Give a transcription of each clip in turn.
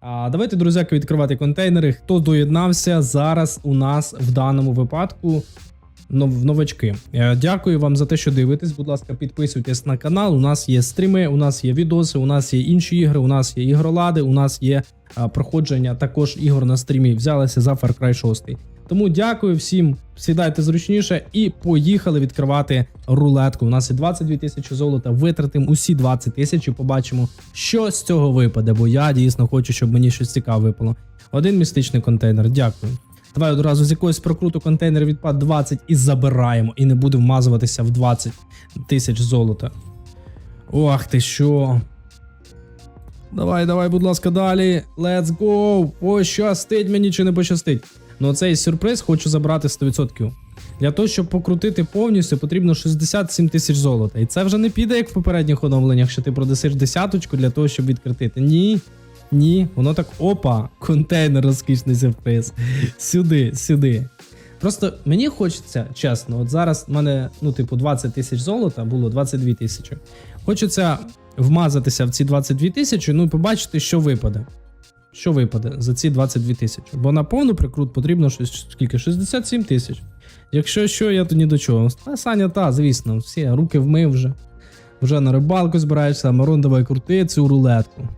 А, давайте, друзяки, відкривати контейнери. Хто доєднався зараз у нас в даному випадку? нов- Новачки. Е, Дякую вам за те, що дивитесь. Будь ласка, підписуйтесь на канал. У нас є стріми, у нас є відоси, у нас є інші ігри, у нас є ігролади, у нас є проходження також ігор на стрімі. Взялися за Far Cry 6. Тому дякую всім, сідайте зручніше і поїхали відкривати рулетку. У нас є 22 тисячі золота. Витратимо усі 20 тисяч і побачимо, що з цього випаде. Бо я дійсно хочу, щоб мені щось цікаве випало. Один містичний контейнер. Дякую. Давай одразу з якогось прокруту контейнер відпад 20 і забираємо. І не буде вмазуватися в 20 тисяч золота. Ох ти що. Давай, давай, будь ласка, далі. Let's go. Пощастить мені чи не пощастить. Ну, цей сюрприз хочу забрати 100%. Для того, щоб покрутити повністю, потрібно 67 тисяч золота. І це вже не піде, як в попередніх оновленнях, що ти продасиш десяточку для того, щоб відкритити. Ні. Ні, воно так опа, контейнер розкішний сюрприз. Сюди, сюди. Просто мені хочеться, чесно, от зараз в мене, ну, типу, 20 тисяч золота було 22 тисячі. Хочеться вмазатися в ці 22 тисячі, ну і побачити, що випаде. Що випаде за ці 22 тисячі. Бо на повну прикрут потрібно щось скільки? 67 тисяч. Якщо що, я то ні до чого. Та Саня, та, звісно, всі руки вмив вже. Вже на рибалку збираєшся, Марон, давай крути цю рулетку.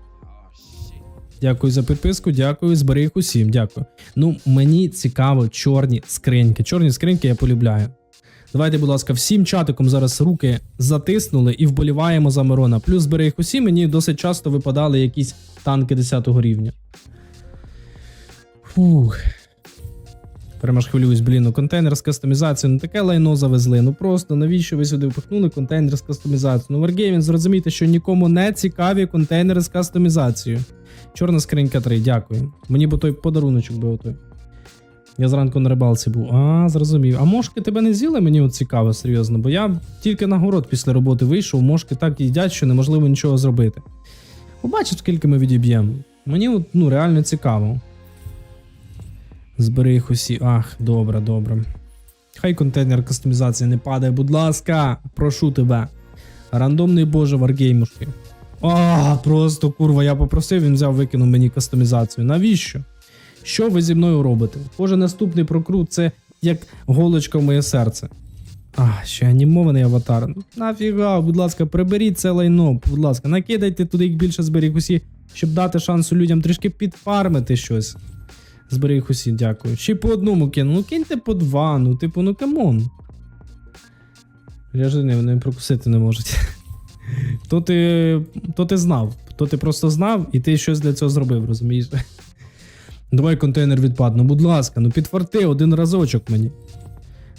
Дякую за підписку, дякую, зберіг усім, дякую. Ну, мені цікаво чорні скриньки. Чорні скриньки я полюбляю. Давайте, будь ласка, всім чатиком зараз руки затиснули і вболіваємо за Мирона. Плюс зберіг усі, мені досить часто випадали якісь танки 10 рівня. Фух. Прямо ж хвилююсь, блін, ну контейнер з кастомізацією, ну таке лайно завезли. Ну просто навіщо ви сюди впихнули контейнер з кастомізацією? Ну, Wargaming, зрозумійте, що нікому не цікаві контейнери з кастомізацією. Чорна скринька 3, дякую. Мені б той подаруночок би отой. Я зранку на рибалці був. А, зрозумів. А мошки тебе не з'їли? Мені от цікаво, серйозно, бо я тільки на город після роботи вийшов, мошки так їдять, що неможливо нічого зробити. Побачиш, скільки ми відіб'ємо. Мені от, ну, реально цікаво. Збери їх усі. Ах, добре, добре. Хай контейнер кастомізації не падає, будь ласка, прошу тебе. Рандомний боже варгеймушки. А, просто курва, я попросив, він взяв, викинув мені кастомізацію. Навіщо? Що ви зі мною робите? Кожен наступний прокрут це як голочка в моє серце. А, ще анімований аватар. Нафіга, будь ласка, приберіть це лайно, будь ласка, накидайте туди їх більше зберіг усі, щоб дати шансу людям трішки підфармити щось. Зберіг усі, дякую. Ще по одному кину. Ну киньте по два, ну типу, ну камон. Не, не прокусити не можуть. То ти, то ти знав, то ти просто знав, і ти щось для цього зробив, розумієш? Давай контейнер відпад, ну будь ласка, ну підфарти один разочок мені.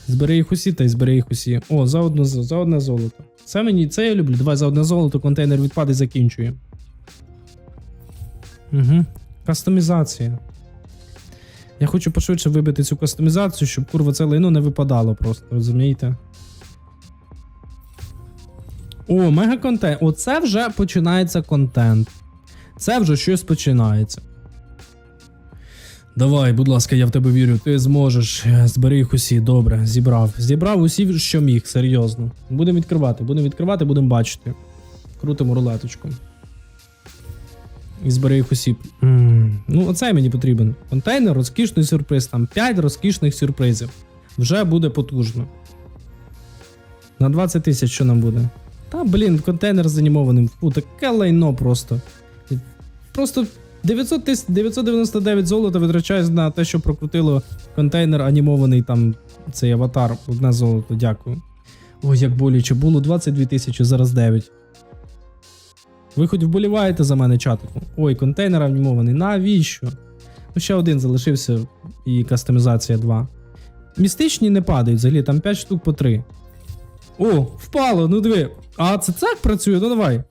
Збери їх усі та й збери їх усі. О, за, одно, за одне золото. Це мені, це я люблю. Давай за одне золото контейнер відпад і закінчує. Угу. Кастомізація. Я хочу пошвидше вибити цю кастомізацію, щоб курва це лайно не випадало просто, розумієте? О, мега контент. Оце вже починається контент. Це вже щось починається. Давай, будь ласка, я в тебе вірю, ти зможеш. Збери їх усі, добре, зібрав. Зібрав усі, що міг, серйозно. Будемо відкривати, будемо відкривати, будемо бачити. Крутимо рулеточку. І збери їх усі. м Ну, оце мені потрібен. Контейнер, розкішний сюрприз. Там 5 розкішних сюрпризів. Вже буде потужно. На 20 тисяч що нам буде? Та, блін, контейнер з анімованим. Фу, таке лайно просто. Просто 900 тис... 999 золота витрачаюсь на те, що прокрутило контейнер анімований там цей аватар. Одне золото, дякую. Ой, як боляче було 22 тисячі, зараз 9. Ви хоч вболіваєте за мене чатику? Ой, контейнер анімований. Навіщо? Ну, ще один залишився і кастомізація 2. Містичні не падають взагалі, там 5 штук по 3. О, впало, ну диви. А це так працює? Ну давай.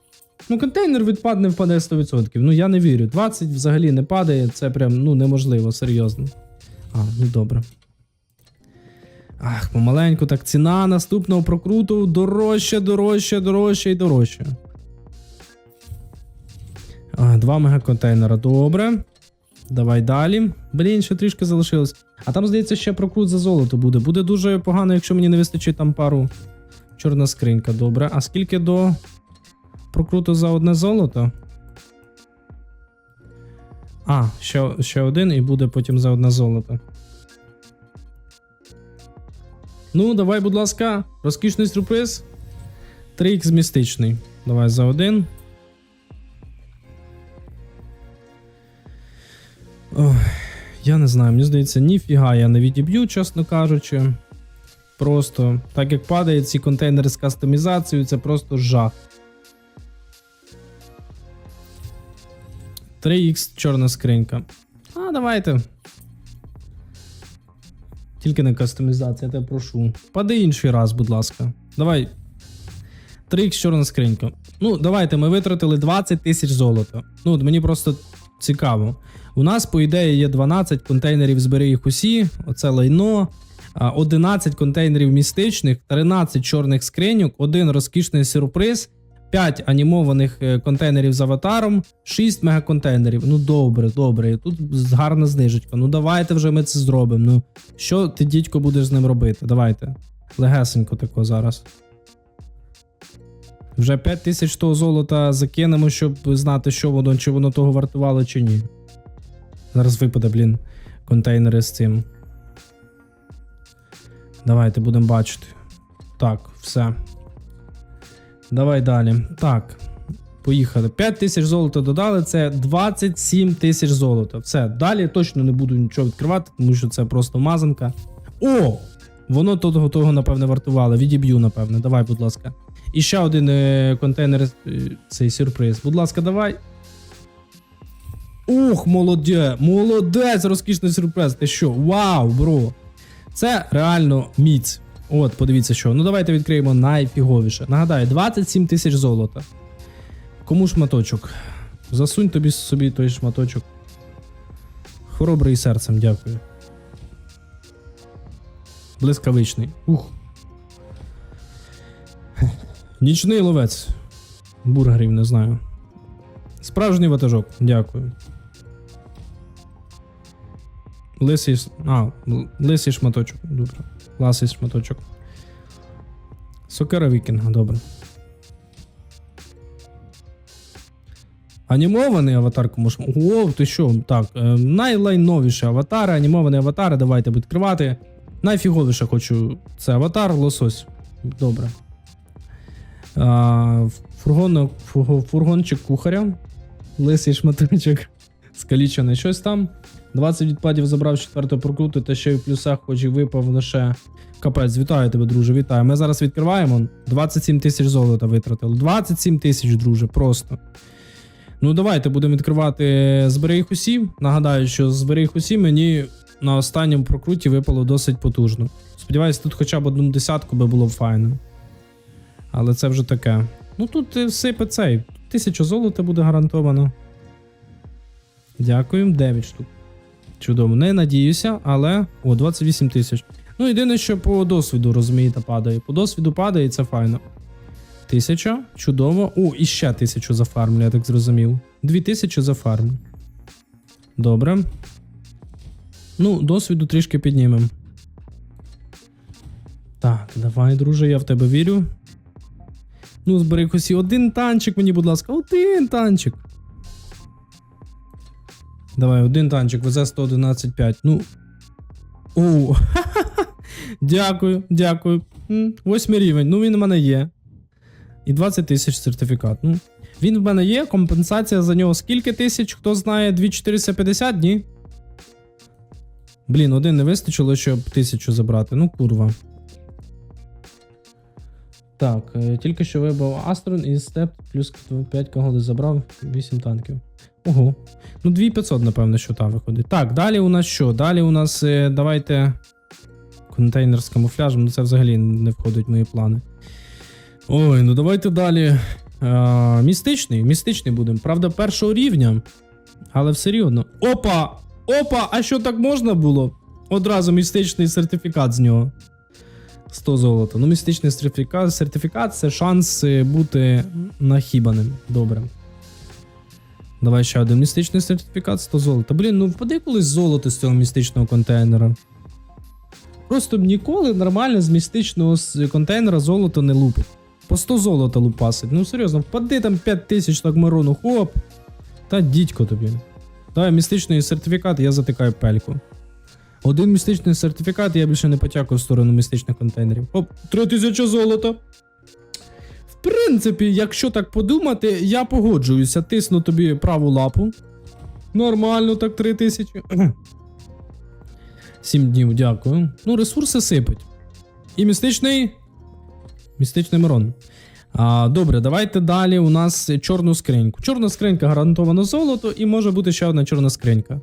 Ну, контейнер відпад не впаде 100%. Ну я не вірю. 20 взагалі не падає, це прям ну неможливо, серйозно. А, ну добре. Ах, помаленьку, так ціна наступного прокруту дорожче, дорожче, дорожче і дорожче. А, Два мегаконтейнера, добре. Давай далі. Блін, ще трішки залишилось. А там, здається, ще прокрут за золото буде. Буде дуже погано, якщо мені не вистачить там пару. Чорна скринька, добре. А скільки до прокруту за одне золото? А, ще, ще один і буде потім за одне золото. Ну, давай, будь ласка, розкішний сюрприз. 3х містичний. Давай за один. Ой, я не знаю, мені здається, ніфіга я не відіб'ю, чесно кажучи. Просто, так як падають ці контейнери з кастомізацією, це просто жах. 3х чорна скринька. А, давайте. Тільки не кастомізація, я тебе прошу. Пади інший раз, будь ласка. Давай. 3х чорна скринька. Ну, давайте, ми витратили 20 тисяч золота. Ну, мені просто цікаво. У нас, по ідеї, є 12 контейнерів збери їх усі, оце лайно. а, 11 контейнерів містичних, 13 чорних скриньок, один розкішний сюрприз, 5 анімованих е, контейнерів з аватаром, 6 мегаконтейнерів. Ну добре, добре. Тут гарна знижечка. Ну давайте вже ми це зробимо. Ну що ти, дідько, будеш з ним робити? Давайте. Легесенько тако зараз. Вже 5 тисяч того золота закинемо, щоб знати, що воно, чи воно того вартувало, чи ні. Зараз випаде, блін, контейнери з цим. Давайте будемо бачити. Так, все. Давай далі. Так. Поїхали. 5 тисяч золота додали, це 27 тисяч золота. Все, далі точно не буду нічого відкривати, тому що це просто мазанка. О! Воно того, того напевне, вартувало. Відіб'ю, напевне. Давай, будь ласка. І ще один е, контейнер, е, цей сюрприз. Будь ласка, давай. Ух, молоде, молодець, розкішний сюрприз. Ти що? Вау, бро. Це реально міць. От, подивіться, що. Ну давайте відкриємо найфіговіше. Нагадаю, 27 тисяч золота. Кому шматочок? Засунь тобі собі той шматочок. Хоробрий серцем, дякую. Блискавичний. Ух. Нічний ловець. Бургерів, не знаю. Справжній ватажок, дякую. Лисий. А, лисий шматочок. Добре. Ласий шматочок. Сокера вікінга, добре. Анімований аватар комусь. О, ти що? Так, е, найлайновіші аватари, анімовані аватари, давайте відкривати. Найфіговіше хочу. Це аватар, лосось. Добре. А, фургон, фургончик кухаря. Лисий шматочок. Скалічене щось там. 20 відпадів забрав з четвертого прокруту, та ще й в плюсах, хоч і випав лише. Капець, вітаю тебе, друже, вітаю. Ми зараз відкриваємо. 27 тисяч золота витратили. 27 тисяч, друже, просто. Ну, давайте будемо відкривати збери їх усі. Нагадаю, що збери їх усі мені на останньому прокруті випало досить потужно. Сподіваюсь, тут хоча б одну десятку би було б файно. Але це вже таке. Ну тут е, сипе цей. Тисяча золота буде гарантовано. Дякую, 9 штук. Чудово, не надіюся, але. О, 28 тисяч. Ну, єдине, що по досвіду, розумієте, падає. По досвіду падає, і це файно. Тисяча, чудово. О, і ще тисячу зафармлю, я так зрозумів. Дві тисячі зафармлю. Добре. Ну, досвіду трішки піднімемо. Так, давай, друже, я в тебе вірю. Ну, збери косі один танчик мені, будь ласка, один танчик. Давай, один танчик, везе 111.5. Ну. О, дякую, дякую. Восьмий рівень. Ну, він в мене є. І 20 тисяч сертифікат. Ну, він в мене є. Компенсація за нього скільки тисяч? Хто знає, 2450? Ні. Блін, один не вистачило, щоб тисячу забрати. Ну, курва. Так, е, тільки що вибив Астрон і степ плюс 5 когоди забрав 8 танків. Ого. Ну, 2500, напевно, що там виходить. Так, далі у нас що? Далі у нас е, давайте. Контейнер з камуфляжем, ну це взагалі не входить в мої плани. Ой, ну давайте далі. А, містичний, містичний будемо. Правда, першого рівня. Але все рівно. Опа! Опа! А що так можна було? Одразу містичний сертифікат з нього. 100 золота. Ну, містичний сертифікат, сертифікат це шанс е, бути нахібаним. Добре. Давай ще один містичний сертифікат 100 золота. Блін, ну впади колись золото з цього містичного контейнера. Просто б ніколи нормально з містичного контейнера золото не лупить. По 100 золота лупасить. Ну серйозно, впади там 5 тисяч так марону, хоп. Та дідько тобі. Давай містичний сертифікат, я затикаю пельку. Один містичний сертифікат, я більше не потякую в сторону містичних контейнерів. Оп, 3000 золота. Принципі, якщо так подумати, я погоджуюся. Тисну тобі праву лапу. Нормально, так 3000. 7 днів, дякую. Ну, ресурси сипуть. І містичний. Містичний Мирон. А, добре, давайте далі. У нас чорну скриньку. Чорна скринька гарантовано золото, і може бути ще одна чорна скринька.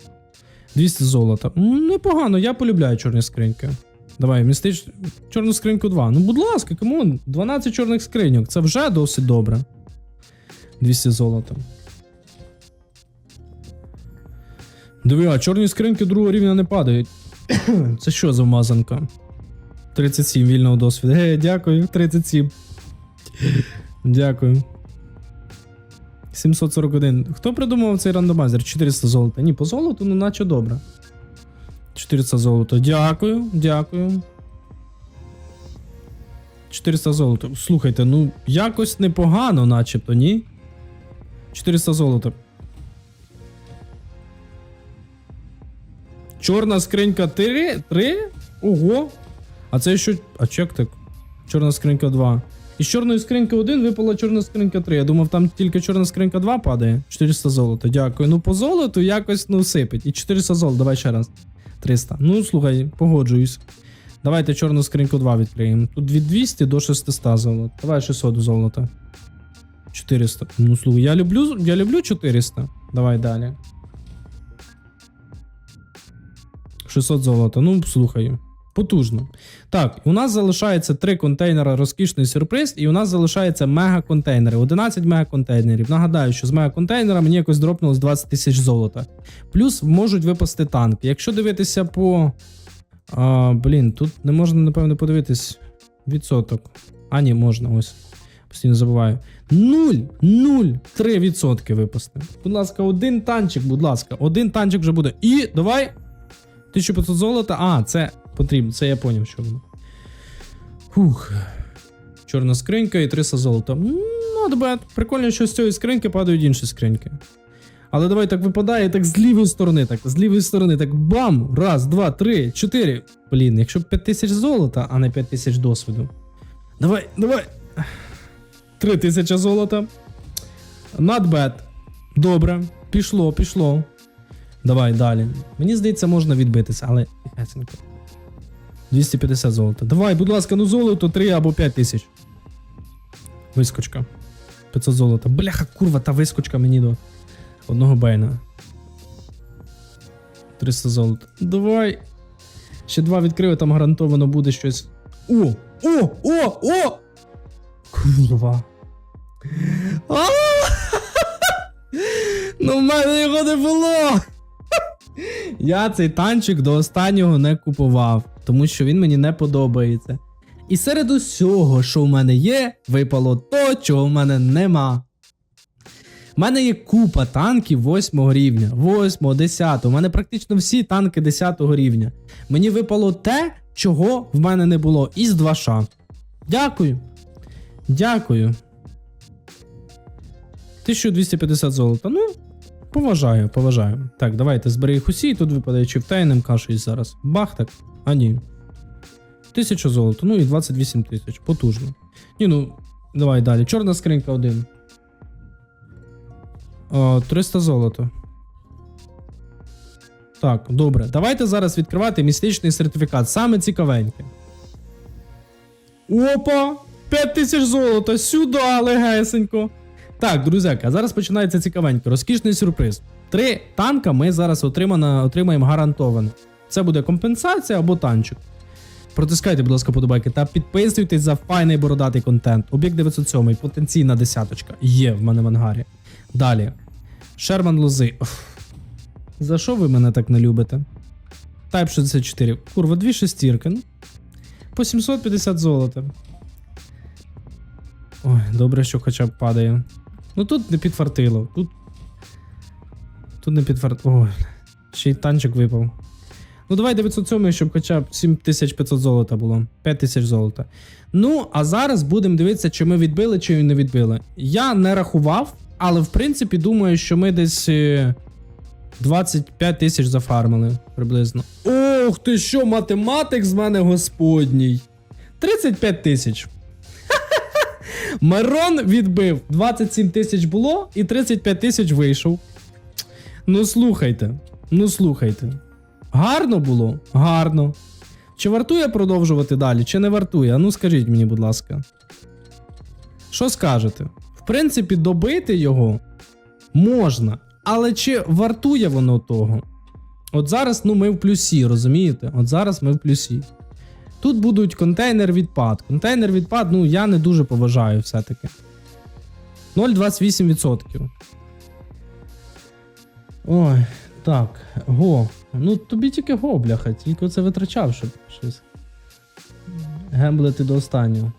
200 золота. Непогано, я полюбляю чорні скриньки. Давай, містич... чорну скриньку 2. Ну, будь ласка, камон, 12 чорних скриньок. Це вже досить добре. 200 золота. Диви, а чорні скриньки другого рівня не падають. Це що за вмазанка? 37 вільного досвіду. Гей, дякую, 37. Дякую. 741. Хто придумав цей рандомайзер? 400 золота. Ні, по золоту, ну наче добре. 400 золота. Дякую, дякую. 400 золота. Слухайте, ну якось непогано, начебто, ні? 400 золота. Чорна скринька 3? 3? Ого. А це що. А чек так. Чорна скринька 2. Із чорної скриньки 1 випала чорна скринька 3. Я думав, там тільки чорна скринька 2 падає. 400 золота. Дякую. Ну, по золоту якось ну сипить. І 400 золота. Давай ще раз. 300. Ну, слухай, погоджуюсь. Давайте чорну скриньку 2 відкриємо. Тут від 200 до 600 золота. Давай 600 золота. 400. Ну, слухай, я люблю, я люблю 400. Давай далі. 600 золота. Ну, слухай. Потужно. Так, у нас залишається 3 контейнера розкішний сюрприз, і у нас залишається мега-контейнери. 11 мега-контейнерів. Нагадаю, що з мега-контейнера мені якось дропнулось 20 тисяч золота. Плюс можуть випасти танки. Якщо дивитися по. А, блін, тут не можна, напевно, подивитись відсоток. А, ні, можна, ось. Постійно забуваю. 0, 0, 3% випасти. Будь ласка, один танчик, будь ласка, один танчик вже буде. І давай. 1500 золота. А, це потрібно, це я поняв, що воно. Фух. Чорна скринька і 300 золота. Ну, bad. Прикольно, що з цієї скриньки падають інші скриньки. Але давай так випадає, так з лівої сторони, так, з лівої сторони, так бам! Раз, два, три, чотири. Блін, якщо 5000 золота, а не 5000 досвіду. Давай, давай. 3000 золота. Not bad. Добре. Пішло, пішло. Давай далі. Мені здається, можна відбитися, але. 250 золота. Давай, будь ласка, ну золото 3 або 5 тисяч. Вискочка. 500 золота. Бляха, курва, та вискочка мені до одного бейна. 300 золота. Давай. Ще два відкрию, там гарантовано буде щось. О! О! О! О! Курва. Ну в мене його не було. Я цей танчик до останнього не купував, тому що він мені не подобається. І серед усього, що в мене є, випало то, чого в мене нема. У мене є купа танків 8 рівня, 8, 10. У мене практично всі танки 10 рівня. Мені випало те, чого в мене не було. Із 2 ша. Дякую. Дякую. 1250 золота. Ну, поважаю, поважаю. Так, давайте збери їх усі, і тут випадає чифтайнем кашусь зараз. Бах так. А ні. 1000 золота, ну і 28 тисяч. Потужно. Ні, ну, давай далі. Чорна скринька 1. О, 300 золота. Так, добре. Давайте зараз відкривати містичний сертифікат. Саме цікавеньке. Опа! 5000 золота! Сюди, легесенько. Так, друзяки, а зараз починається цікавенько. Розкішний сюрприз. Три танка ми зараз отримано, отримаємо гарантовано. Це буде компенсація або танчик. Протискайте, будь ласка, подобайки та підписуйтесь за файний бородатий контент. Об'єкт 907, потенційна десяточка. Є в мене в ангарі. Далі. Шерман Лози. За що ви мене так не любите? Type 64. Курва, дві шестірки. По 750 золота. Ой, добре, що хоча б падає. Ну тут не підфартило. Тут. Тут не підфартило. Ой, ще й танчик випав. Ну, давай 907, щоб хоча б 7500 золота було. 5000 золота. Ну, а зараз будемо дивитися, чи ми відбили, чи не відбили. Я не рахував, але в принципі думаю, що ми десь. е, 25 тисяч зафармили приблизно. Ох, ти що, математик з мене господній. 35 тисяч. Мирон відбив. 27 тисяч було і 35 тисяч вийшов. Ну слухайте, ну слухайте. Гарно було? Гарно. Чи вартує продовжувати далі, чи не вартує? Ну скажіть мені, будь ласка. Що скажете? В принципі, добити його можна. Але чи вартує воно того? От зараз ну, ми в плюсі, розумієте? От зараз ми в плюсі. Тут будуть контейнер відпад. Контейнер відпад, ну я не дуже поважаю все-таки. 0,28%. Ой, так, го. Ну тобі тільки го, бляха, тільки це витрачав, щоб щось. Гемблити до останнього.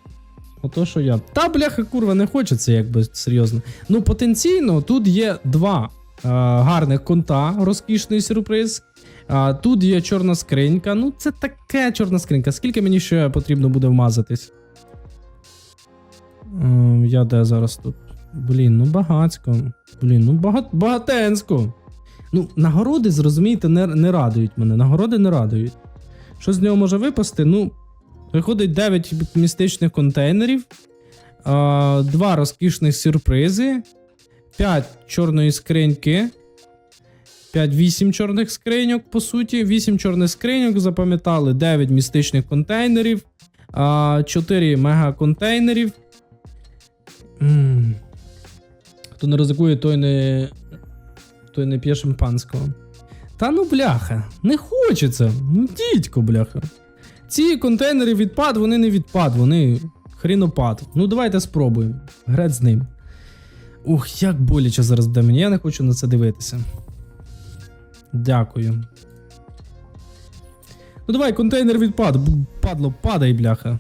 Ото що я. Та бляха, курва, не хочеться, якби серйозно. Ну, потенційно, тут є два е, гарних конта, розкішний сюрприз. А, тут є чорна скринька. Ну, це таке чорна скринька. Скільки мені ще потрібно буде вмазатись? Е, я де зараз тут? Блін, ну багацько. Блін, ну багат, багатенсько. Ну, нагороди, зрозумієте, не, не радують мене. Нагороди не радують. Що з нього може випасти? Ну, виходить 9 містичних контейнерів, а, 2 розкішних сюрпризи, 5 чорної скриньки. 5-8 чорних скриньок, по суті. 8 чорних скриньок запам'ятали 9 містичних контейнерів, 4 мега-контейнерів. Хто не ризикує, той не. той не п'є шампанського. Та ну бляха, не хочеться. Ну, дідько, бляха. Ці контейнери відпад, вони не відпад, вони хрінопад. Ну, давайте спробуємо. Грець з ним. Ух, як боляче зараз буде мені, я не хочу на це дивитися. Дякую. Ну давай, контейнер відпад. Падло, падай, бляха.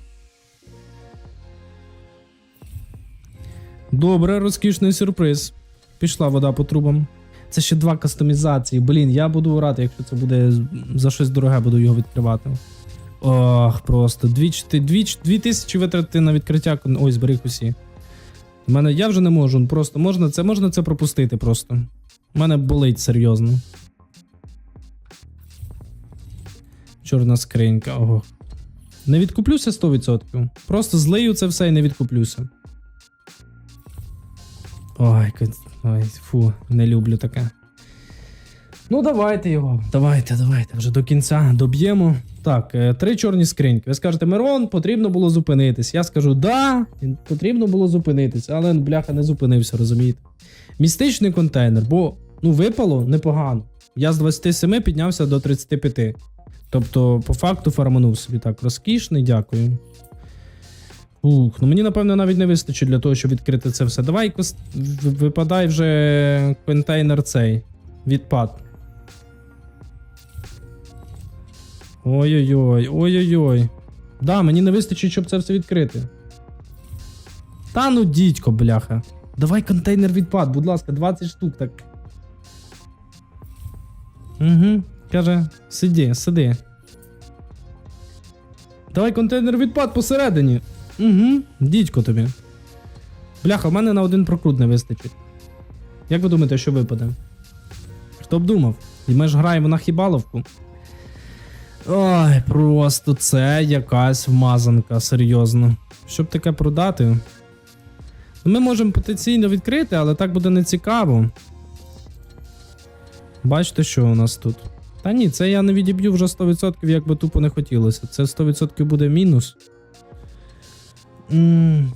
Добре, розкішний сюрприз. Пішла вода по трубам. Це ще два кастомізації. Блін, я буду рад, якщо це буде за щось дороге, буду його відкривати. Ох, просто. Дві, дві, дві тисячі витратити на відкриття. Ой, зберіг усі. У мене я вже не можу. Просто можна це, можна це пропустити просто. У мене болить серйозно. Чорна скринька. Ого. Не відкуплюся 100%. Просто злию це все і не відкуплюся. Ой, ой, фу, не люблю таке. Ну, давайте його. Давайте, давайте. Вже до кінця доб'ємо. Так, е, три чорні скриньки. Ви скажете, Мирон, потрібно було зупинитись. Я скажу, да, потрібно було зупинитись, але бляха не зупинився, розумієте? Містичний контейнер, бо ну, випало непогано. Я з 27 піднявся до 35. Тобто, по факту фарманув собі так. Розкішний, дякую. Ух, ну мені, напевно, навіть не вистачить для того, щоб відкрити це все. Давай випадай вже контейнер цей. Відпад. Ой-ой-ой, ой-ой-ой. Да, мені не вистачить, щоб це все відкрити. Та ну дідько, бляха. Давай контейнер відпад, будь ласка, 20 штук так. Угу. Каже, сиди, сиди. Давай контейнер відпад посередині. Угу. Дідько тобі. Бляха, в мене на один прокрут не вистачить. Як ви думаєте, що випаде? Хто б думав? І ми ж граємо на хібаловку. Ой, просто це якась вмазанка, серйозно. Щоб таке продати. Ми можемо потенційно відкрити, але так буде не цікаво. Бачите, що у нас тут? Та ні, це я не відіб'ю вже 100%, як би тупо не хотілося. Це 100% буде мінус. М,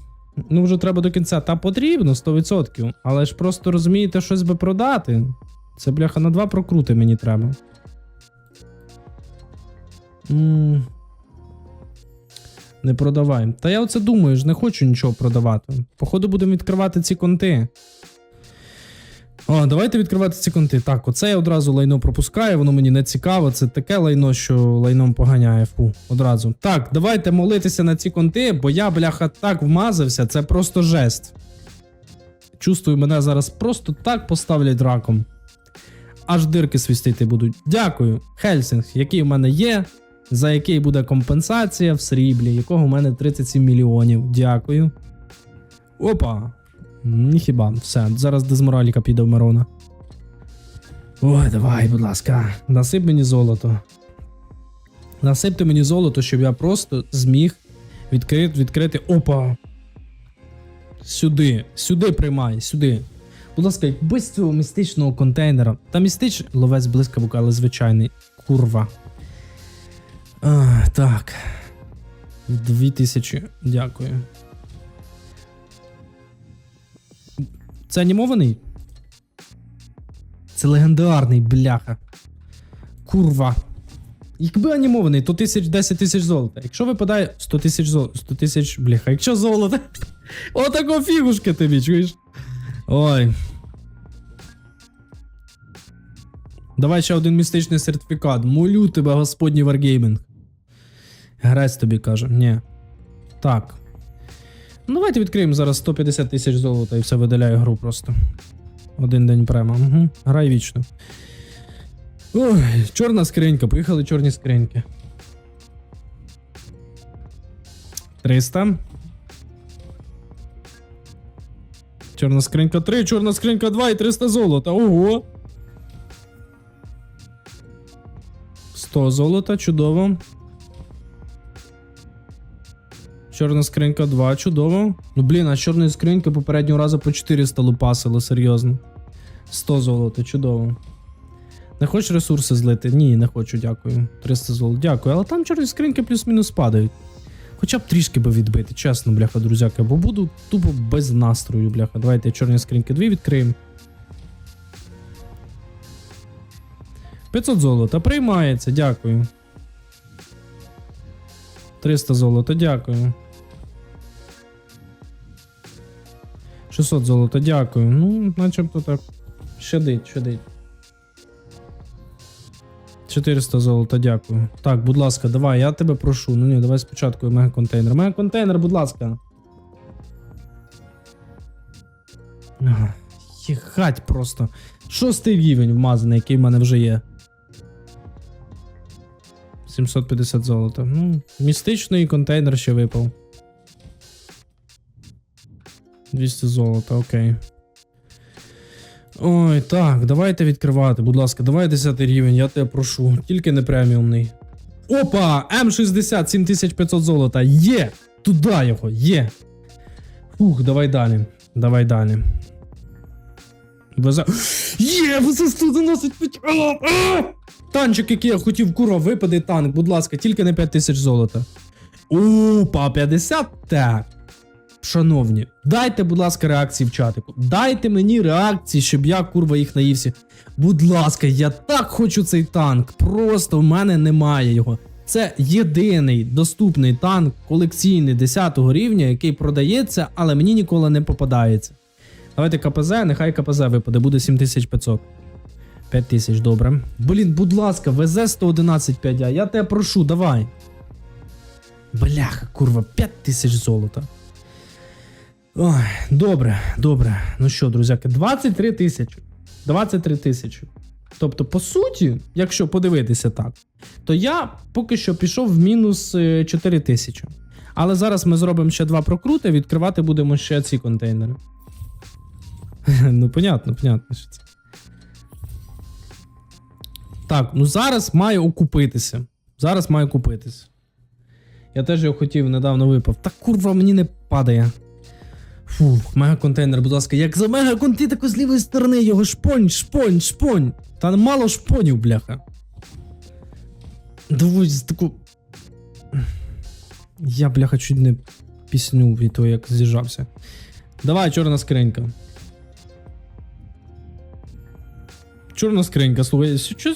Ну, вже треба до кінця. Та потрібно 100%. Але ж просто розумієте, щось би продати. Це бляха на два прокрути мені треба. М, Не продавай. Та я оце думаю, ж не хочу нічого продавати. Походу, будемо відкривати ці конти. О, давайте відкривати ці конти. Так, оце я одразу лайно пропускаю, воно мені не цікаво. Це таке лайно, що лайном поганяє. Фу, одразу. Так, давайте молитися на ці конти, бо я, бляха, так вмазався, це просто жесть. Чувствую, мене зараз просто так поставлять раком. Аж дирки свістити будуть. Дякую, Хельсінг, який в мене є, за який буде компенсація в сріблі, якого в мене 37 мільйонів. Дякую. Опа. Ніхіба, все, зараз дезмораліка піде в Мирона. Ой, давай, будь ласка, насип мені золото. Насипте мені золото, щоб я просто зміг відкрити, відкрити. Опа! Сюди, сюди приймай, сюди. Будь ласка, без цього містичного контейнера. Та містич ловець блискавка, але звичайний. Курва. А, так. Дві тисячі. Дякую. Це анімований? Це легендарний, бляха. Курва. Якби анімований, то тисяч 10 тисяч золота. Якщо випадає 100 тисяч золота. 100 тисяч, бляха. Якщо золото. Отако фігушка тобі, чуєш? Ой. Давай ще один містичний сертифікат. Молю тебе, господній Wargaming. Грець тобі каже. Ні. Так. Ну, давайте відкриємо зараз 150 тисяч золота і все видаляю гру просто. Один день према. Угу. Грай вічно. Ой, чорна скринька. Поїхали чорні скриньки. 300. Чорна скринька 3, чорна скринька 2 і 300 золота. Ого. 100 золота, чудово. Чорна скринька 2, чудово. Ну блін, а з чорної скриньки попереднього разу по 400 лупасило, серйозно. 100 золота, чудово. Не хочеш ресурси злити? Ні, не хочу, дякую. 300 золота, дякую. Але там чорні скриньки плюс-мінус падають. Хоча б трішки би відбити, чесно, бляха, друзяки, бо буду тупо без настрою, бляха. Давайте чорні скриньки 2 відкриємо. 500 золота приймається, дякую. 300 золота, дякую. 600 золота, дякую. Ну, начебто так. Щадить, щадить. 400 золота, дякую. Так, будь ласка, давай, я тебе прошу. Ну ні, давай спочатку мегаконтейнер. Мегаконтейнер, будь ласка. Їхать просто. Шостий рівень вмазаний, який в мене вже є. 750 золота. Ну, містичний контейнер ще випав. 200 золота, окей. Ой, так, давайте відкривати, будь ласка, давай 10 рівень, я тебе прошу. Тільки не преміумний. Опа! М60, 7500 золота. Є! Туда його, є. Фух, давай далі. Давай далі. ВЗ. Є! 195! А! А! Танчик, який я хотів, курва, випаде танк, будь ласка, тільки не 5000 золота. Опа, 50? Так. Шановні, дайте, будь ласка, реакції в чатику. Дайте мені реакції, щоб я, курва, їх наївся. Будь ласка, я так хочу цей танк. Просто в мене немає його. Це єдиний доступний танк колекційний 10 рівня, який продається, але мені ніколи не попадається. Давайте КПЗ, нехай КПЗ випаде, буде 7500. 5000, добре. Блін, будь ласка, ВЗ 111 5А, я тебе прошу, давай. Бляха, курва, 5000 золота. Ой, добре, добре. Ну що, друзяки, 23 тисячі. 23 тисячі. Тобто, по суті, якщо подивитися так, то я поки що пішов в мінус е, 4 тисячі. Але зараз ми зробимо ще два прокрути, відкривати будемо ще ці контейнери. Ну, понятно, понятно, що це. Так, ну зараз маю окупитися. Зараз маю купитися. Я теж його хотів, недавно випав. Та курва мені не падає. Фух, мегаконтейнер, будь ласка, як за мегаконти, так з лівої сторони його шпонь, шпонь, шпонь. Та мало шпонів, бляха. Дивись, таку. Я, бляха, чуть не пісню від того, як з'їжджався. Давай, чорна скринька. Чорна скринька, слухай, що,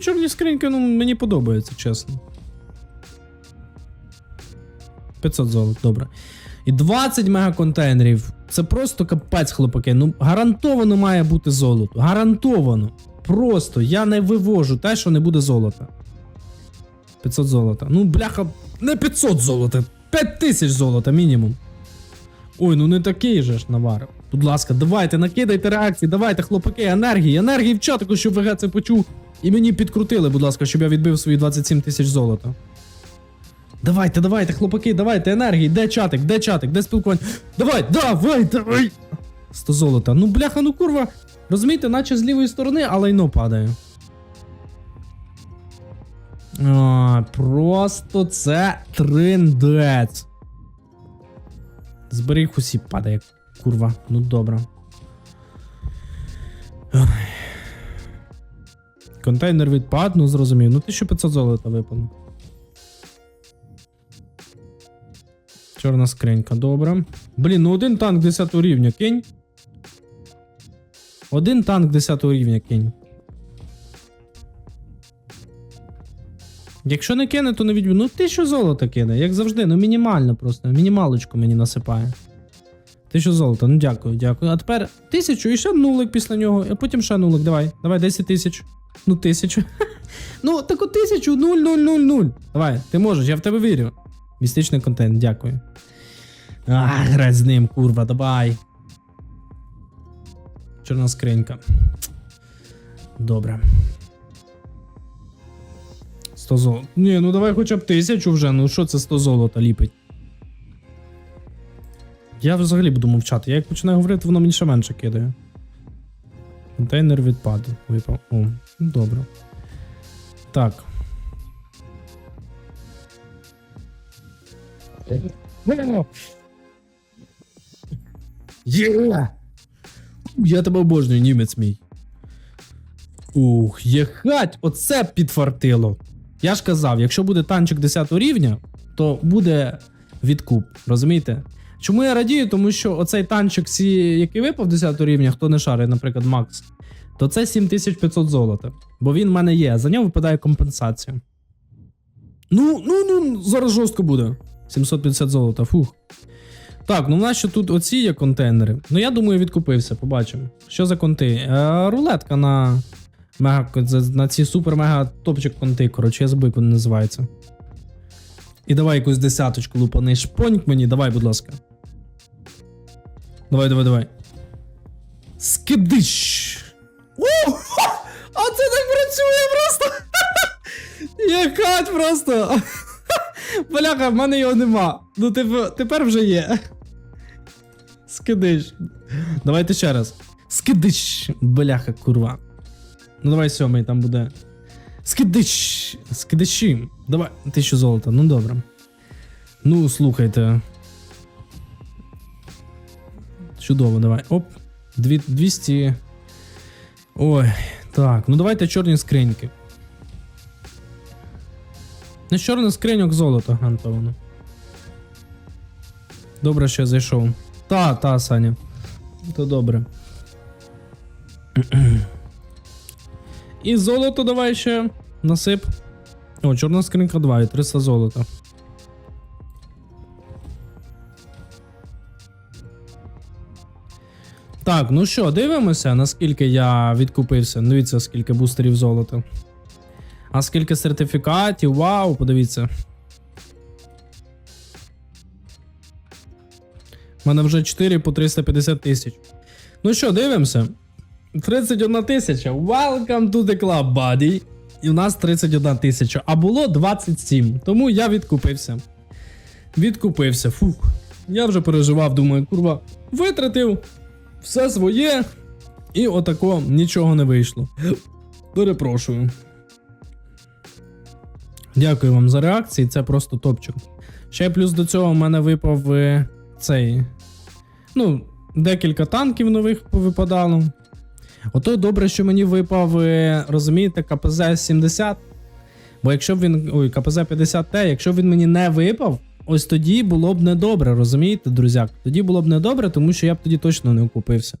чорні скриньки, ну мені подобається, чесно. 500 золот, добре. І 20 мегаконтейнерів. Це просто капець, хлопаки. Ну, гарантовано має бути золото. Гарантовано. Просто я не вивожу те, що не буде золота. 500 золота. Ну, бляха, не 500 золота, 5000 золота мінімум. Ой, ну не такий же ж наварив. Будь ласка, давайте, накидайте реакції, давайте, хлопаки, енергії, енергії в чатику, щоб ВГ це почув. І мені підкрутили, будь ласка, щоб я відбив свої 27 тисяч золота. Давайте, давайте, хлопаки, давайте, енергії, де чатик, де чатик, де спілкування. Давай, давай, давай. 100 золота. Ну, бляха, ну курва. Розумієте, наче з лівої сторони, а лайно падає. А, просто це триндець. Зберіг усі падає, курва. Ну добре. Контейнер відпад, ну зрозумів. Ну 1500 золота випало. Чорна скринька, добре. Блін, ну один танк 10 рівня кинь. Один танк 10 рівня кинь. Якщо не кине, то не відб'ю. Ну, тисячу золота кине, як завжди, ну мінімально просто. Мінімалочку мені насипає. Тисячу золота, ну дякую, дякую. А тепер тисячу і ще нулик після нього, а потім ще нулик. Давай, давай, 10 тисяч. Ну, тисячу. ну, таку тисячу, нуль, нуль, нуль, нуль. Давай, ти можеш, я в тебе вірю. Містичний контент, дякую. А, грать з ним, курва, давай. Чорна скринька. Добре. 100 золота. Ні, ну давай хоча б тисячу вже. Ну що це 100 золота ліпить? Я взагалі буду мовчати. Я як починаю говорити, воно мені ще менше кидає. Контейнер відпаду. Випав. О, ну добре. Так. Я тебе обожнюю, німець мій. Ух, єхать, оце підфартило. Я ж казав, якщо буде танчик 10 рівня, то буде відкуп. Розумієте? Чому я радію? Тому що оцей танчик, який випав 10 рівня, хто не шарить, наприклад, Макс, то це 7500 золота. Бо він в мене є, за нього випадає компенсація. Ну, ну, ну, зараз жорстко буде. 750 золота, фух. Так, ну в нас ще тут оці є контейнери. Ну я думаю, відкупився, побачимо. Що за конти? Е, рулетка на мега на ці супер-мега топчик конти. Коротше, я забув, як вони називаються. І давай якусь десяточку лупаний шпоньк мені, давай, будь ласка. Давай, давай, давай. Скидиш. О! А це так працює просто! Якать просто! Бляха, в мене його нема. Ну, типу, тепер вже є. Скидиш. Давайте ще раз. Скидиш. Бляха, курва. Ну давай сьомий там буде. Скидиш. Скидиші. Давай. Тисячу золота. Ну добре. Ну, слухайте. Чудово, давай. Оп. 200. Ой. Так, ну давайте чорні скриньки. На чорний скриньок золото гарантовано. Добре, що я зайшов. Та, та, Саня. То добре. І золото давай ще насип. О, чорна скринька 2 і 300 золота. Так, ну що, дивимося, наскільки я відкупився. Дивіться, скільки бустерів золота. А скільки сертифікатів? Вау, подивіться. У мене вже 4 по 350 тисяч. Ну що, дивимося. 31 тисяча. Welcome to the club, buddy. І у нас 31 тисяча. А було 27. Тому я відкупився. Відкупився. Фух. Я вже переживав, думаю, курва, витратив все своє. І отако нічого не вийшло. Перепрошую. Дякую вам за реакції, це просто топчик. Ще плюс до цього в мене випав е, цей. Ну, декілька танків нових повипадало. Ото добре, що мені випав, е, розумієте, КПЗ 70. Бо якщо б він. Ой, КПЗ 50Т, якщо б він мені не випав, ось тоді було б недобре, розумієте, друзяк? Тоді було б недобре, тому що я б тоді точно не окупився.